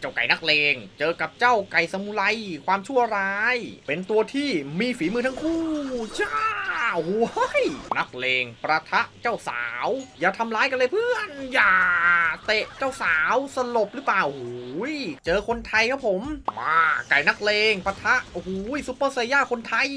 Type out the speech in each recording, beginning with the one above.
เจ้าไก่นักเลง เจอกับเจ้าไก่สมุไรความชั่วร้าย เป็นตัวที่มีฝีมือทั้งคู่จ้า โอ้ยนักเลงประทะเจ้าสาว อย่าทำร้ายกันเลยเพื่อน อย่า เตะเจ้าสาวสลบหรือเปล่าโอ้ยเจอคนไทยครับผมมาไก่นักเลงปะทะโอ้โหซุปเปอร์ไซย่าคนไทย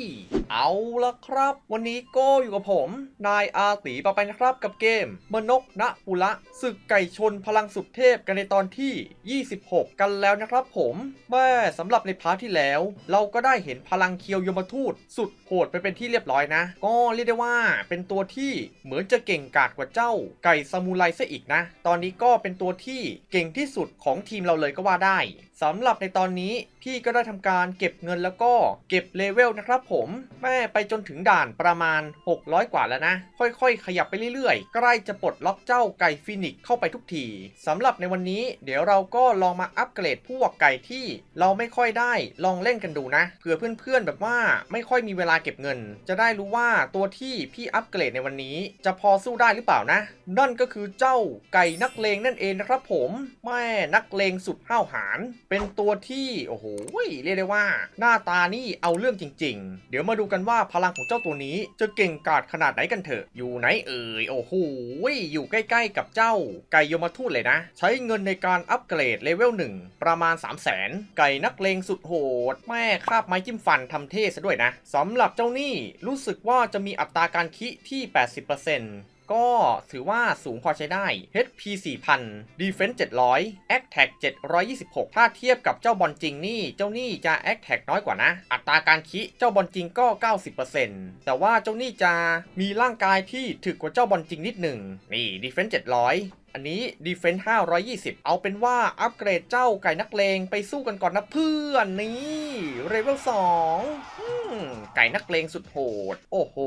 เอาละครับ วันนี้โก็อยู่กับผม นายอาตีปะไปนะครับกับเกมมนกณปุระศึกไก่ชนพลังสุดเทพกันในตอนที่ 26 กันแล้วนะครับผมแม่สำหรับในพาร์ทที่แล้ว เราก็ได้เห็นพลังเคียวยมทูตสุดโหดไปเป็นที่เรียบร้อยนะก็เรียกได้ว่าเป็นตัวที่เหมือนจะเก่งกาจกว่าเจ้าไก่ซามูไรซะอีกนะ ตอนนี้ก็เป็นตัวที่เก่งที่สุดของทีมเราเลยก็ว่าได้ สำหรับในตอนนี้พี่ก็ได้ทำการเก็บเงินแล้วก็เก็บเลเวลนะครับผมแม่ไปจนถึงด่านประมาณ 600 กว่าแล้วนะ ค่อยๆ ขยับไปเรื่อยๆ ใกล้จะปลดล็อกเจ้าไก่ฟินิกเข้าไปทุกทีสำหรับในวันนี้เดี๋ยวเราก็ลองมาอัปเกรดพวกไก่ที่เราไม่ค่อยได้ลองเล่นกันดูนะเผื่อเพื่อนๆแบบว่าไม่ค่อยมีเวลาเก็บเงิน จะได้รู้ว่าตัวที่พี่อัปเกรดในวันนี้ จะพอสู้ได้หรือเปล่านะ นั่นก็คือเจ้าไก่นักเลงนั่นเองนะครับผมแม่นักเลงสุดห้าวหาญเป็นตัวที่โอ้โหเรียกได้ว่า หน้าตานี่เอาเรื่องจริง ๆ เดี๋ยวมาดูกันว่าพลังของเจ้าตัวนี้จะเก่งกาจขนาดไหนกันเถอะ อยู่ไหนเอ่ยโอ้โหอยู่ใกล้ ๆ กับเจ้าไก่ยมทูตเลยนะ ใช้เงินในการอัปเกรดเลเวล1ประมาณ 3 0 0 0 0 0ไก่นักเลงสุดโหด แม่คาบไม้จิ้มฟันทำเท่ซะด้วยนะสำหรับเจ้านี่รู้สึกว่าจะมีอัตราการคิที่ 80% ก็ถือว่าสูงพอใช้ได้ HP 4000 Defense 700 Attack 726 ถ้าเทียบกับเจ้าบอลจริงนี่ เจ้านี่จะ Attack น้อยกว่านะ อัตราการคิเจ้าบอลจริงก็ 90%แต่ว่าเจ้านี่จะมีร่างกายที่ถึกกว่าเจ้าบอลจริงนิดหนึ่ง นี่ Defense 700อันนี้ Defense 520 เอาเป็นว่าอัปเกรดเจ้าไก่นักเลงไปสู้กันก่อนนะเพื่อน นี่ เลเวล2อืม ไก่นักเลงสุดโหด โอ้โห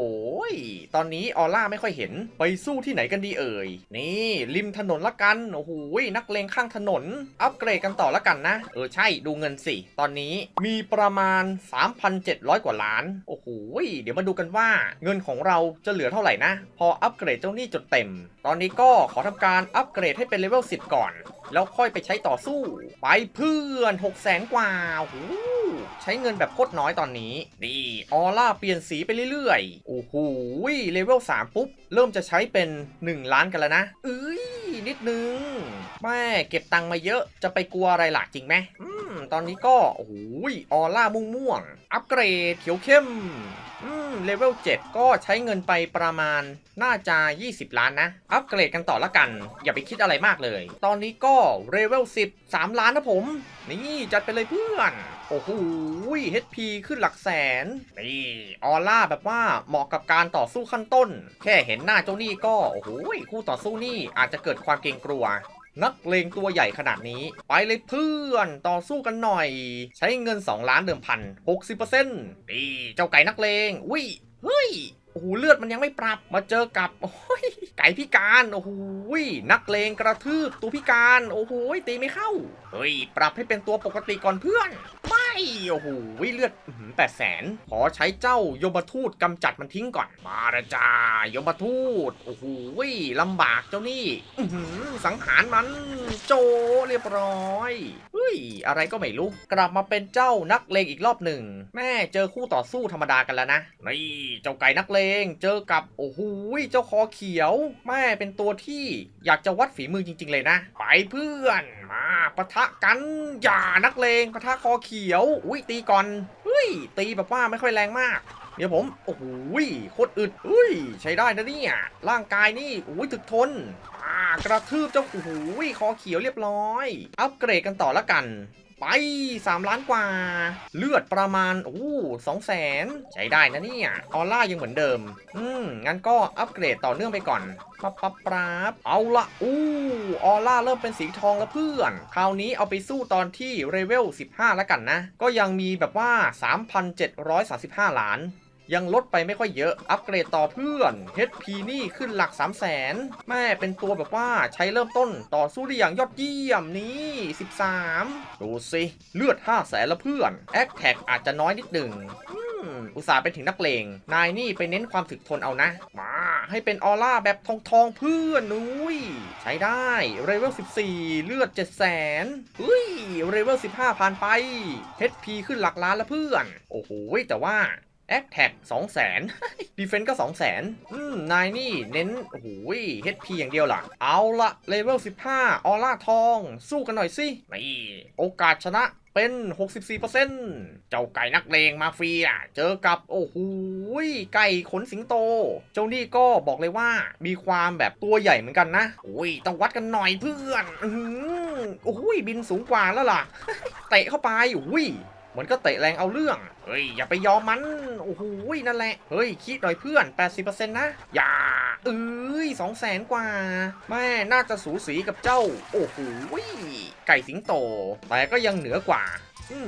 ตอนนี้ออร่าไม่ค่อยเห็น ไปสู้ที่ไหนกันดีเอ่ย นี่ริมถนนละกัน โอ้โห นักเลงข้างถนน อัปเกรดกันต่อละกันนะ เออใช่ ดูเงินสิ ตอนนี้มีประมาณ 3,700 กว่าล้าน โอ้โห เดี๋ยวมาดูกันว่า เงินของเราจะเหลือเท่าไหร่นะ พออัปเกรดเจ้าหนี้จนเต็ม ตอนนี้ก็ขอทำการอัปเกรดให้เป็นเลเวล10 ก่อน แล้วค่อยไปใช้ต่อสู้ ไปเพื่อน 6 0 0 0 0 0 กว่าโอ้โห ใช้เงินแบบโคตรน้อยตอนนี้นี่ออร่าเปลี่ยนสีไปเรื่อยๆ โอ้โหเลเวล3ปุ๊บ เริ่มจะใช้เป็น 1 ล้านกันแล้วนะเอ้ยนิดนึงแม่เก็บตังค์มาเยอะจะไปกลัวอะไรล่ะจริงไหมอืมตอนนี้ก็โอ้โหออร่าม่วงม่วงๆอัปเกรดเขียวเข้มอืม เลเวล7 ก็ใช้เงินไปประมาณน่าจะ 20 ล้านนะ อัปเกรดกันต่อละกัน อย่าไปคิดอะไรมากเลย ตอนนี้ก็เลเวล10 3 ล้านนะผม นี่จัดไปเลยเพื่อน โอ้โห HP ขึ้นหลักแสน นี่ออร่าแบบว่าเหมาะกับการต่อสู้ขั้นต้น แค่เห็นหน้าเจ้านี่ก็ โอ้โห คู่ต่อสู้นี่อาจจะเกิดความเกรงกลัว นักเลงตัวใหญ่ขนาดนี้ ไปเลยเพื่อนต่อสู้กันหน่อย ใช้เงิน 2 ล้านเดิมพัน60%นี่เจ้าไก่นักเลงอุ้ยเฮ้ยโอ้โหเลือดมันยังไม่ปรับมาเจอกับโอ้ยไก่พิการโอ้โหนักเลงกระทืบตัวพิการ โอ้โหตีไม่เข้าเฮ้ยปรับให้เป็นตัวปกติก่อนเพื่อนมาโอ้โหเลือดแปดแสนขอใช้เจ้ายมทูตกำจัดมันทิ้งก่อน มาละจ้ายมทูต โอ้โหลำบากเจ้านี่สังหารมันโจเรียบร้อยเฮ้ยอะไรก็ไม่รู้ กลับมาเป็นเจ้านักเลงอีกรอบหนึ่ง แม่เจอคู่ต่อสู้ธรรมดากันแล้วนะนี่เจ้าไก่นักเลง เจอกับโอ้โหเจ้าคอเขียว แม่เป็นตัวที่อยากจะวัดฝีมือจริง ๆ เลยนะ ไปเพื่อน มาปะทะกันอย่านักเลงปะทะคอเขียว อุ้ยตีก่อนเฮ้ยตีแบบว่าไม่ค่อยแรงมาก เดี๋ยวผมโอ้โหโคตรอึดอุ้ยใช้ได้นะเนี่ยร่างกายนี่อุ้ยถึกทนอ่ากระทืบเจ้าโอ้โหคอเขียวเรียบร้อย อัปเกรดกันต่อละกัน ไป 3 ล้านกว่า เลือดประมาณ โอ้สองแสนใช้ได้นะเนี่ยออร่ายังเหมือนเดิม อืม งั้นก็อัปเกรดต่อเนื่องไปก่อนปั๊บปั๊บปราบเอาละอู้ออร่าเริ่มเป็นสีทองแล้วเพื่อน คราวนี้เอาไปสู้ตอนที่เรเวล 15 แล้วกันนะ ก็ยังมีแบบว่า 3,735 ล้าน ยังลดไปไม่ค่อยเยอะ อัปเกรดต่อเพื่อน HP นี่ขึ้นหลัก 3 0 0แสนแม่เป็นตัวแบบว่าใช้เริ่มต้นต่อสู้ได้อย่างยอดเยี่ยมนี่13 ดูสิ เลือด 5 0 0แสนละเพื่อนแอคแท็กอาจจะน้อยนิดหนึ่งอุตส่าห์เป็นถึงนักเลง นายนี่ไปเน้นความถึกทนเอานะ มาให้เป็นออร่าแบบทองทองเพื่อนนุ้ย ใช้ได้เรเวล 14 เลือด 7 0 0 0 0 0เฮ้ยเรเวล 15 ผ่านไป HP ขึ้นหลักล้านล้วเพื่อน โอ้โห แต่ว่า แอคแท็ก2 0 0 0 0 0ดีเฟนต์ก็2 0 0 0 0 0อืมนายนี่เน้นโอ้โห HP อย่างเดียวล่ะ เอาละเลเวล15ออร่าทอง สู้กันหน่อยสินี่โอกาสชนะเป็น 64%เจ้าไก่นักเลงมาเฟีย เจอกับโอ้โหไก่ขนสิงโต เจ้านี่ก็บอกเลยว่ามีความแบบตัวใหญ่เหมือนกันนะโอ้ยต้องวัดกันหน่อยเพื่อน อือโอ้โหบินสูงกว่าแล้วล่ะ เตะเข้าไปอุ้ย มือนก็เตะแรงเอาเรื่อง เฮ้ย อย่าไปยอมมัน โอ้โหนั่นแหละ เฮ้ย คิดหน่อยเพื่อน 80%นะ อย่าเอ้ยสองแสนกว่า แม่น่าจะสูสีกับเจ้า โอ้โหไก่สิงโต แต่ก็ยังเหนือกว่า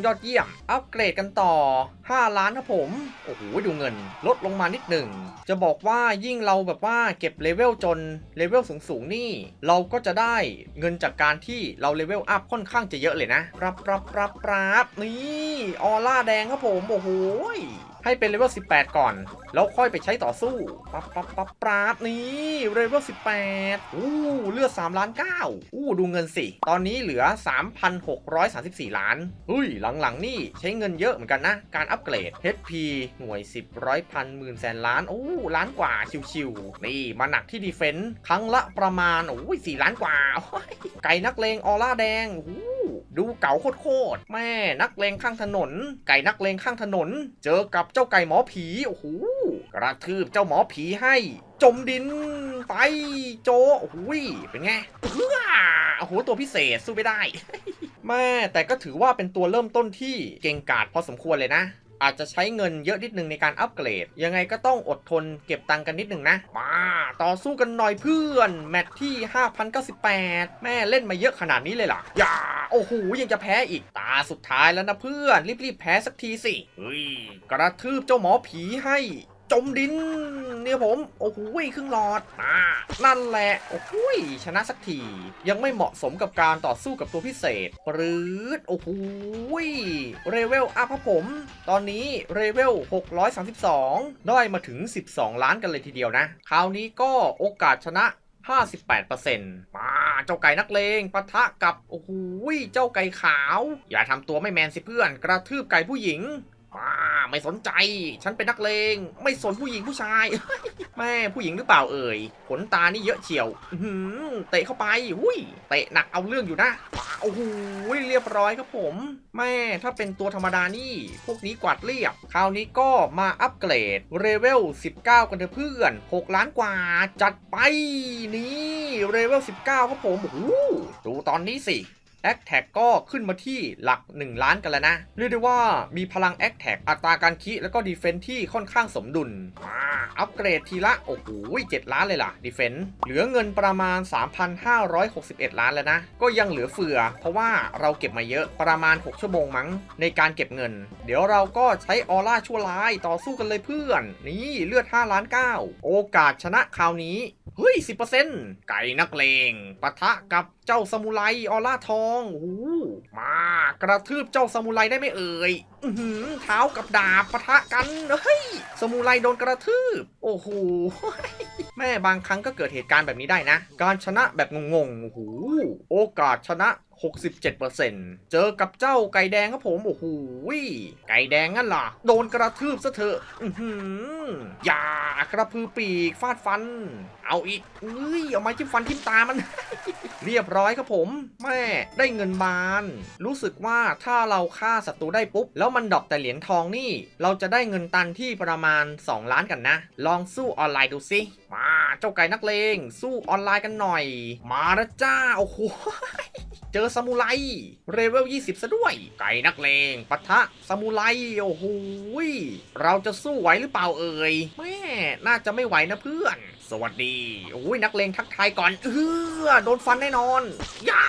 ยอดเยี่ยม อัปเกรดกันต่อ 5 ล้านครับผม โอ้โห ดูเงิน ลดลงมานิดหนึ่ง จะบอกว่ายิ่งเราแบบว่าเก็บเลเวลจนเลเวลสูงๆนี่ เราก็จะได้เงินจากการที่เราเลเวลอัพค่อนข้างจะเยอะเลยนะ รับรับรับรับนี่ ออร่าแดงครับผม โอ้โห ให้เป็นเลเวล18 ก่อน แล้วค่อยไปใช้ต่อสู้ปั๊บปั๊บปั๊บปราบนี่เลเวล18อู้เลือด3ล้าน9อู้ดูเงินสิ ตอนนี้เหลือ 3,634 ล้านเฮ้ยหลังๆ นี่ใช้เงินเยอะเหมือนกันนะ การอัปเกรด HP หน่วย 10ร้อยพันหมื่นแสนล้านโอ้ล้านกว่าชิวๆนี่มาหนักที่ดีเฟนส์ครั้งละประมาณโอ้ย4ล้านกว่าไก่นักเลงออร่าแดงโอ้ ดูเก๋าโคตรๆแม่นักเลงข้างถนน ไก่นักเลงข้างถนน เจอกับเจ้าไก่หมอผีโอ้โหกระทืบเจ้าหมอผีให้ จมดินไปโจโอ้โหเป็นไงเฮ้อโอ้โหตัวพิเศษสู้ไม่ได้แม่แต่ก็ถือว่าเป็นตัวเริ่มต้นที่เก่งกาจพอสมควรเลยนะ อาจจะใช้เงินเยอะนิดนึงในการอัปเกรด ยังไงก็ต้องอดทนเก็บตังค์กันนิดนึงนะ มาต่อสู้กันหน่อยเพื่อน แมตช์ที่ 5,098 แม่เล่นมาเยอะขนาดนี้เลยหรออย่าโอ้โหยังจะแพ้อีกตาสุดท้ายแล้วนะเพื่อน รีบๆแพ้สักทีสิเฮ้ยกระทืบเจ้าหมอผีให้ จมดินเนี่ยผม โอ้โหครึ่งหลอดอ่านั่นแหละ โอ้โหชนะสักที ยังไม่เหมาะสมกับการต่อสู้กับตัวพิเศษ ปรืดโอ้โหเรเวลอัพครับผม ตอนนี้เรเวล 632 ได้มาถึง 12 ล้านกันเลยทีเดียวนะ คราวนี้ก็โอกาสชนะ58%มาเจ้าไก่นักเลงปะทะกับ โอ้โหเจ้าไก่ขาว อย่าทำตัวไม่แมนสิเพื่อน กระทืบไก่ผู้หญิง มาไม่สนใจ ฉันเป็นนักเลง ไม่สนผู้หญิงผู้ชาย แม่ผู้หญิงหรือเปล่าเอ่ย ขนตานี่เยอะเฉียวหือเตะเข้าไปหุ้ย เตะหนักเอาเรื่องอยู่นะโอ้โหเรียบร้อยครับผม แม่ถ้าเป็นตัวธรรมดานี่ พวกนี้กวาดเรียบ คราวนี้ก็มาอัปเกรดเรเวล 19 กันเถอะเพื่อน 6 ล้านกว่า จัดไปนี่เรเวล 19 ครับผมโอ้โหดูตอนนี้สิ แอคแท็กก็ขึ้นมาที่หลัก 1 ล้านกันแล้วนะ เรียกได้ว่ามีพลังแอคแท็กอัตราการคิแล้วก็ดีเฟนที่ค่อนข้างสมดุลอัปเกรดทีละ โอ้โห7ล้านเลยล่ะดีเฟนเหลือเงินประมาณ 3,561 ล้านแล้วนะ ก็ยังเหลือเฟือ เพราะว่าเราเก็บมาเยอะประมาณ 6 ชั่วโมงมั้ง ในการเก็บเงิน เดี๋ยวเราก็ใช้ออร่าชั่วร้ายต่อสู้กันเลยเพื่อน นี่เลือด5ล้าน9โอกาสชนะคราวนี้เฮ้ย10%ไก่นักเลงปะทะกับเจ้าซามูไรออร่าทองอ้โหมากระทืบเจ้าสมุไรได้ไหมเอ่ยอือหือเท้ากับดาบปะทะกันเฮ้ยสมุไรโดนกระทืบ โอ้โหแม่บางครั้งก็เกิดเหตุการณ์แบบนี้ได้นะ การชนะแบบงงๆโอ้โหโอกาสชนะ67%เจอกับเจ้าไก่แดงครับผม โอ้โหไก่แดงงั้นล่ะ โดนกระทืบซะเถอะอือหืออย่ากระพือปีกฟาดฟัน เอาอีกเอ้ยเอาไม้จิ้มฟันทิ่มตามัน เรียบร้อยครับผม แม่ได้เงินบาน รู้สึกว่าถ้าเราฆ่าศัตรูได้ปุ๊บ แล้วมันดรอปแต่เหรียญทองนี่ เราจะได้เงินตันที่ประมาณ 2 ล้านกันนะ ลองสู้ออนไลน์ดูสิ มา เจ้าไก่นักเลง สู้ออนไลน์กันหน่อย มาล้วจ้า โอ้โห เจอซามูไรเรเวล 20 ซะด้วย ไก่นักเลงปะทะซามูไรโอ้โหเราจะสู้ไหวหรือเปล่าเอ่ยแม่น่าจะไม่ไหวนะเพื่อน สวัสดีโอ้ยนักเลงทักทายก่อนเออโดนฟันแน่นอนยา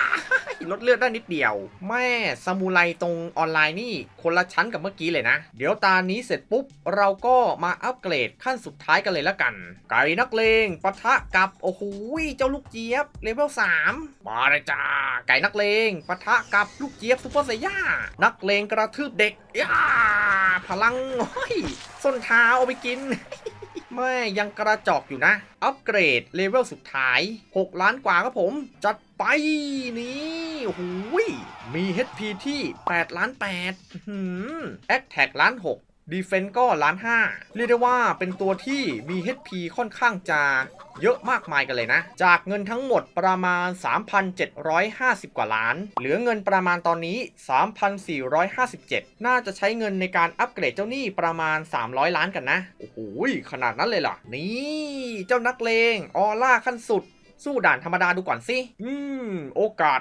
ลดเลือดได้นิดเดียว แม่ซามูไรตรงออนไลน์นี่คนละชั้นกับเมื่อกี้เลยนะ เดี๋ยวตานี้เสร็จปุ๊บ เราก็มาอัปเกรดขั้นสุดท้ายกันเลยละกัน ไก่นักเลงปะทะกับ โอ้โหเจ้าลูกเจี๊ยบเลเวล3มาเลยจ้า ไก่นักเลงปะทะกับลูกเจี๊ยบซุปเปอร์ไซย่านักเลงกระทืบเด็กย่าพลังโอ้ยส้นเท้าเอาไปกิน ไม่ยังกระจอกอยู่นะ อัปเกรดเลเวลสุดท้าย 6 ล้านกว่าครับผม จัดไปนี่หุยมี HP ที่ 8 ล้าน8แอคแท็กล้าน 6 ดีเฟนต์ก็ล้าน5เรียกได้ว่าเป็นตัวที่มี HP ค่อนข้างจะเยอะมากมายกันเลยนะ จากเงินทั้งหมดประมาณ 3,750 กว่าล้าน เหลือเงินประมาณตอนนี้ 3,457 น่าจะใช้เงินในการอัปเกรดเจ้าหนี้ประมาณ 300 ล้านกันนะ โอ้โหขนาดนั้นเลยเหรอ นี่ เจ้านักเลง ออร่าขั้นสุด สู้ด่านธรรมดาดูก่อนสิ อืม โอกาส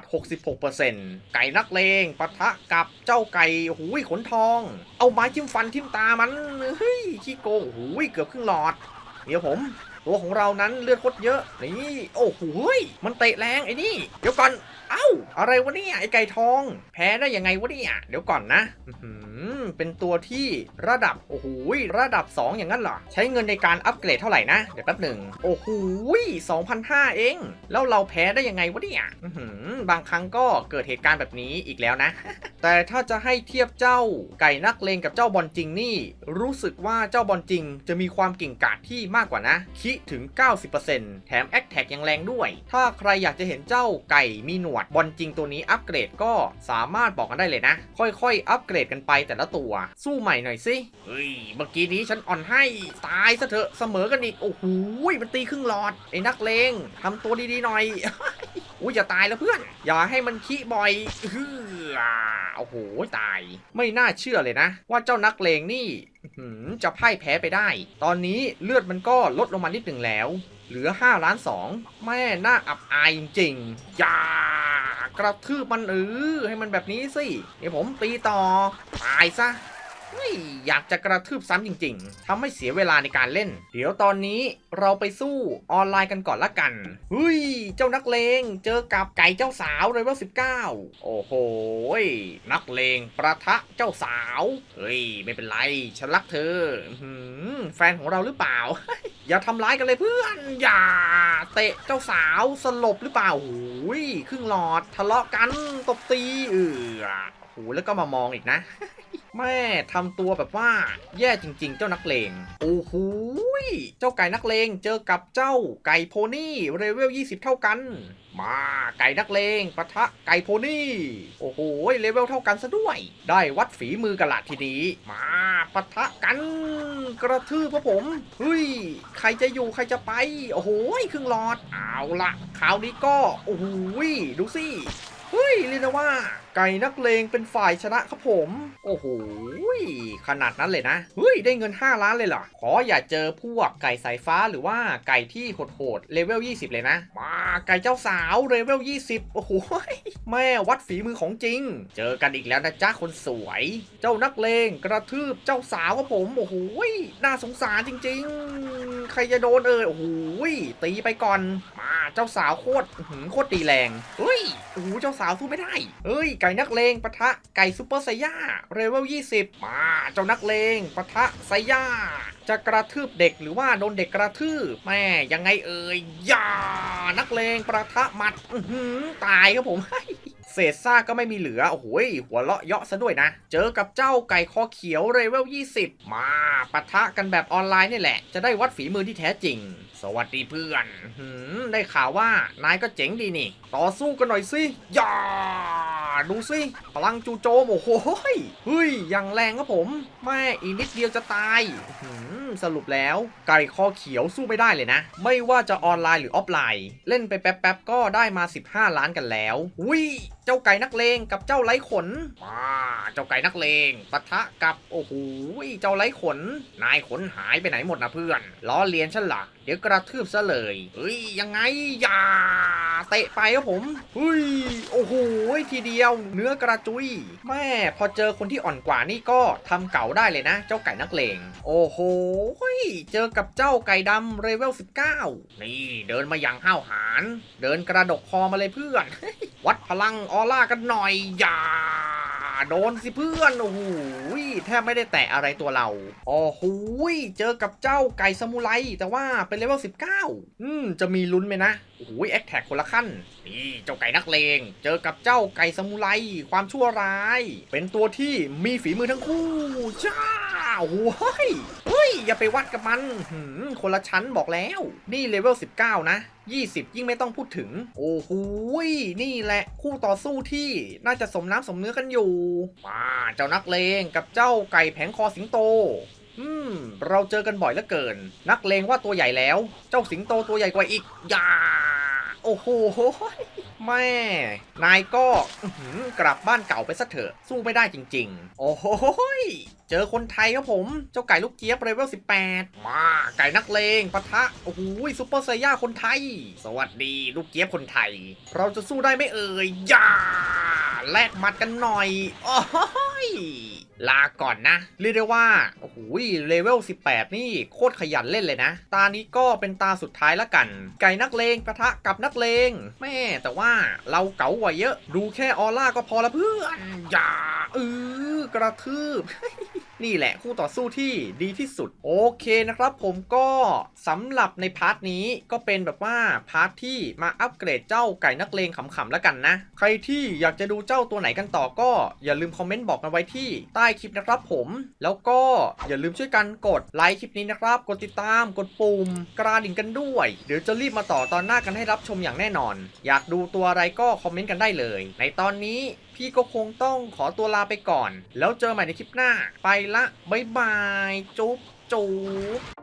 66%ไก่นักเลงปะทะกับเจ้าไก่หูยขนทอง เอาไม้จิ้มฟันทิ่มตามัน เฮ้ยขี้โกงหูยเกือบครึ่งหลอด เดี๋ยวผม ตัวของเรานั้นเลือดโคตรเยอะ นี่โอ้โหมันเตะแรงไอ้นี่ เดี๋ยวก่อน เอ้า อะไรวะเนี่ยไอ้ไก่ทอง แพ้ได้ยังไงวะเนี่ย เดี๋ยวก่อนนะเป็นตัวที่ระดับโอ้โหระดับ 2 อย่างนั้นเหรอ ใช้เงินในการอัปเกรดเท่าไหร่นะ เดี๋ยวแป๊บหนึ่งโอ้โหย2,500เอง แล้วเราแพ้ได้ยังไงวะเนี่ยบางครั้งก็เกิดเหตุการณ์แบบนี้อีกแล้วนะ แต่ถ้าจะให้เทียบเจ้าไก่นักเลงกับเจ้าบอลจริงนี่ รู้สึกว่าเจ้าบอลจริงจะมีความเก่งกาจที่มากกว่านะคิถึง 90%แถมแอคแท็กยังแรงด้วย ถ้าใครอยากจะเห็นเจ้าไก่มีหนวดบอลจริงตัวนี้อัปเกรดก็สามารถบอกกันได้เลยนะ ค่อยๆ อัปเกรดกันไปแต่ละตัว สู้ใหม่หน่อยสิเฮ้ยเมื่อกี้นี้ฉันอ่อนให้ตายซะเถอะเสมอกันอีกโอ้โหมันตีครึ่งหลอดไอ้นักเลงทำตัวดีๆหน่อยอุ้ยจะตายแล้วเพื่อน อย่าให้มันขี้บ่อยฮือโอ้โหตาย ไม่น่าเชื่อเลยนะ ว่าเจ้านักเลงนี่จะพ่ายแพ้ไปได้ ตอนนี้เลือดมันก็ลดลงมานิดหนึ่งแล้ว เหลือ5ล้าน2แม่น่าอับอายจริงๆอย่ากระทืบมันเออให้มันแบบนี้สิเดี๋ยวผมตีต่อ ตายซะ อยากจะกระทืบซ้ำจริงๆทำให้เสียเวลาในการเล่น เดี๋ยวตอนนี้เราไปสู้ออนไลน์กันก่อนละกันเฮ้ย เจ้านักเลงเจอกับไก่เจ้าสาวเลเวล19โอ้โหนักเลงประทะเจ้าสาว เฮ้ย ไม่เป็นไร ฉันรักเธอแฟนของเราหรือเปล่า อย่าทำร้ายกันเลยเพื่อน อย่า เตะเจ้าสาวสลบหรือเปล่าโอ้ยครึ่งหลอดทะเลาะกันตบตีเออโอ้โหแล้วก็มามองอีกนะ แม่ทำตัวแบบว่า แย่จริง ๆ เจ้านักเลงโอ้โหเจ้าไก่นักเลงเจอกับเจ้าไก่โพนี่เรเวล 20 เท่ากัน มาไก่นักเลงปะทะไก่โพนี่โอ้โหเลเวลเท่ากันซะด้วย ได้วัดฝีมือกันละทีนี้ มาปะทะกัน กระทืบพระผมเฮ้ยใครจะอยู่ใครจะไป โอ้โหครึ่งหลอดเอาละคราวนี้ก็โอ้โหดูสิ เฮ้ยเรียกว่า ไก่นักเลงเป็นฝ่ายชนะครับผม โอ้โหขนาดนั้นเลยนะ เฮ้ย ได้เงิน 5 ล้านเลยเหรอ ขออย่าเจอพวกไก่สายฟ้าหรือว่าไก่ที่โหดๆเลเวล 20 เลยนะ มาไก่เจ้าสาวเลเวล 20 โอ้โห แม่วัดฝีมือของจริง เจอกันอีกแล้วนะจ๊ะคนสวย เจ้านักเลงกระทืบเจ้าสาวครับผม โอ้โห น่าสงสารจริง ๆ ใครจะโดนเอ่ยโอ้โห ตีไปก่อน มา เจ้าสาวโคตรหืมโคตรตีแรงเฮ้ยโอ้โหเจ้าสาวสู้ไม่ได้เฮ้ย ไก่นักเลงปะทะไก่ซูเปอร์ไซย่าเรเวล20 มาเจ้านักเลงปะทะไซย่าจะกระทืบเด็กหรือว่าโดนเด็กกระทืบแม่ยังไงเอ่ยย่านักเลงประทะหมัดอืตายครับผม เศษซากก็ไม่มีเหลือ โอ้โหยหัวเลาะเยาะซะด้วยนะ เจอกับเจ้าไก่คอเขียวเรเวล 20 มาปะทะกันแบบออนไลน์นี่แหละ จะได้วัดฝีมือที่แท้จริง สวัสดีเพื่อนหืมได้ข่าวว่านายก็เจ๋งดีนี่ ต่อสู้กันหน่อยสิย่าดูสิ พลังจูโจม โอ้โหเฮ้ยยังแรงครับผม แม่อีนิดเดียวจะตายหืมสรุปแล้วไก่คอเขียวสู้ไม่ได้เลยนะ ไม่ว่าจะออนไลน์หรือออฟไลน์ เล่นไปแป๊บๆก็ได้มา 15 ล้านกันแล้วอุ้ยเจ้าไก่นักเลงกับเจ้าไร้ขนมาเจ้าไก่นักเลงปะทะกับโอ้โหเจ้าไร้ขน นายขนหายไปไหนหมดนะเพื่อน ล้อเลียนฉันละ่ะเดี๋ยวกระทืบซะเลยเฮ้ยยังไงอย่าเตะไปครับผมเฮ้ยโอ้โหทีเดียว เนื้อกระจุย แม่พอเจอคนที่อ่อนกว่านี่ก็ทำเก่าได้เลยนะ เจ้าไก่นักเลง โอ้โหเจอกับเจ้าไก่ดำเรเวล 19 นี่เดินมาอย่างห้าวหาญเดินกระดกคอมาเลยเพื่อน วัดพลังออร่ากันหน่อย อย่า โดนสิเพื่อน โอ้โหแทบไม่ได้แตะอะไรตัวเรา โอ้โหเจอกับเจ้าไก่สมุไร แต่ว่าเป็นเลเวล 19 อืม จะมีลุ้นไหมนะ โอ้โหแอคแท็กคนละขั้น นี่เจ้าไก่นักเลง เจอกับเจ้าไก่สมุไร ความชั่วร้าย เป็นตัวที่มีฝีมือทั้งคู่ จ้าโอ้โหเฮ้ย อย่าไปวัดกับมันคนละชั้นบอกแล้ว นี่เลเวล 19 นะ 20 ยิ่งไม่ต้องพูดถึง โอ้โหนี่แหละคู่ต่อสู้ที่น่าจะสมน้ำสมเนื้อกันอยู่มาเจ้านักเลงกับเจ้าไก่แผงคอสิงโตอืม เราเจอกันบ่อยเหลือเกิน นักเลงว่าตัวใหญ่แล้ว เจ้าสิงโตตัวใหญ่กว่าอีก อย่า โอ้โหแม่ นายก็กลับบ้านเก่าไปซะเถอะ สู้ไม่ได้จริง ๆ โอ้โหเจอคนไทยครับผม เจ้าไก่ลูกเจี๊ยบเลเวล18 มาไก่นักเลงปะทะ โอ้โหซุปเปอร์ไซย่าคนไทย สวัสดีลูกเจี๊ยบคนไทย เราจะสู้ได้ไหมเอ่ย ย่า แลกหมัดกันหน่อย โอ้โหย ลาก่อนนะ เรียกได้ว่า โอ้โหเลเวล 18 นี่โคตรขยันเล่นเลยนะ ตานี้ก็เป็นตาสุดท้ายละกัน ไก่นักเลงปะทะกับนักเลง แม่ แต่ว่าเราเก๋ากว่าเยอะ ดูแค่ออร่าก็พอละเพื่อน อย่าเออกระทืบนี่แหละคู่ต่อสู้ที่ดีที่สุด โอเคนะครับผมก็สำหรับในพาร์ทนี้ก็เป็นแบบว่าพาร์ทที่มาอัปเกรดเจ้าไก่นักเลงขำๆแล้วกันนะ ใครที่อยากจะดูเจ้าตัวไหนกันต่อก็อย่าลืมคอมเมนต์บอกกันไว้ที่ใต้คลิปนะครับผม แล้วก็อย่าลืมช่วยกันกดไลค์คลิปนี้นะครับ กดติดตามกดปุ่มกระดิ่งกันด้วย เดี๋ยวจะรีบมาต่อตอนหน้ากันให้รับชมอย่างแน่นอน อยากดูตัวอะไรก็คอมเมนต์กันได้เลย ในตอนนี้พี่ก็คงต้องขอตัวลาไปก่อน แล้วเจอใหม่ในคลิปหน้า ไปละ บ๊ายบาย จุ๊บจุ๊บ